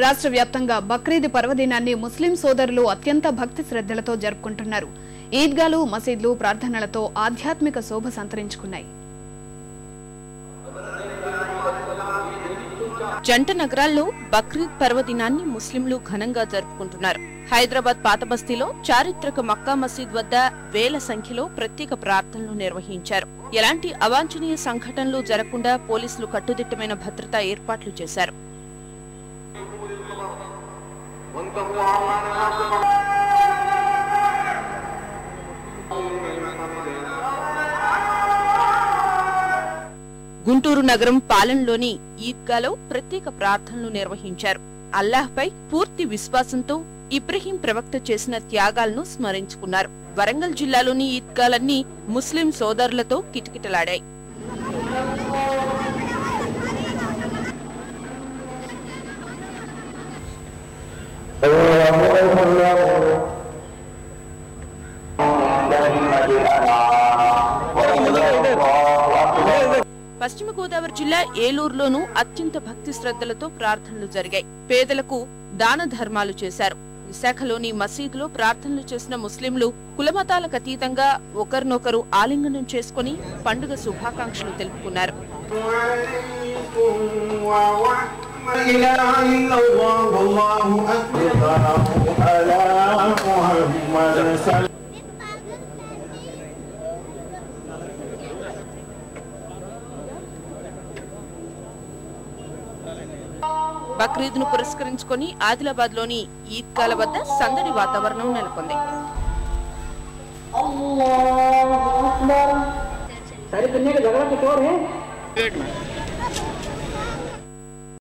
రాష్ట్ర వ్యాప్తంగా బక్రీద్ పర్వదినాన్ని ముస్లిం సోదరులు అత్యంత భక్తి శ్రద్ధలతో జరుపుకుంటున్నారు. ఈద్గాలు మసీద్లు ప్రార్థనలతో ఆధ్యాత్మిక శోభ సంతరించుకున్నాయి. జంట నగరాల్లో బక్రీద్ పర్వదినాన్ని ముస్లింలు ఘనంగా జరుపుకుంటున్నారు. హైదరాబాద్ పాతబస్తీలో చారిత్రక మక్కా మసీద్ వద్ద వేల సంఖ్యలో ప్రత్యేక ప్రార్థనలు నిర్వహించారు. ఎలాంటి అవాంఛనీయ సంఘటనలు జరగకుండా పోలీసులు కట్టుదిట్టమైన భద్రతా ఏర్పాట్లు చేశారు. గుంటూరు నగరం పాలెంలోని ఈద్గాలో ప్రత్యేక ప్రార్థనలు నిర్వహించారు. అల్లాహ్పై పూర్తి విశ్వాసంతో ఇబ్రహీం ప్రవక్త చేసిన త్యాగాలను స్మరించుకున్నారు. వరంగల్ జిల్లాలోని ఈద్గాలన్నీ ముస్లిం సోదరులతో కిటకిటలాడాయి. పశ్చిమ గోదావరి జిల్లా ఏలూరులోనూ అత్యంత భక్తి శ్రద్ధలతో ప్రార్థనలు జరిగాయి. పేదలకు దాన ధర్మాలు చేశారు. విశాఖలోని మసీదులో ప్రార్థనలు చేసిన ముస్లింలు కులమతాలకు అతీతంగా ఒకరినొకరు ఆలింగనం చేసుకుని పండుగ శుభాకాంక్షలు తెలుపుకున్నారు. ను పురస్కరించుకొని ఆదిలాబాద్లోని ఈద్గాల వద్ద సందడి వాతావరణం నెలకొంది.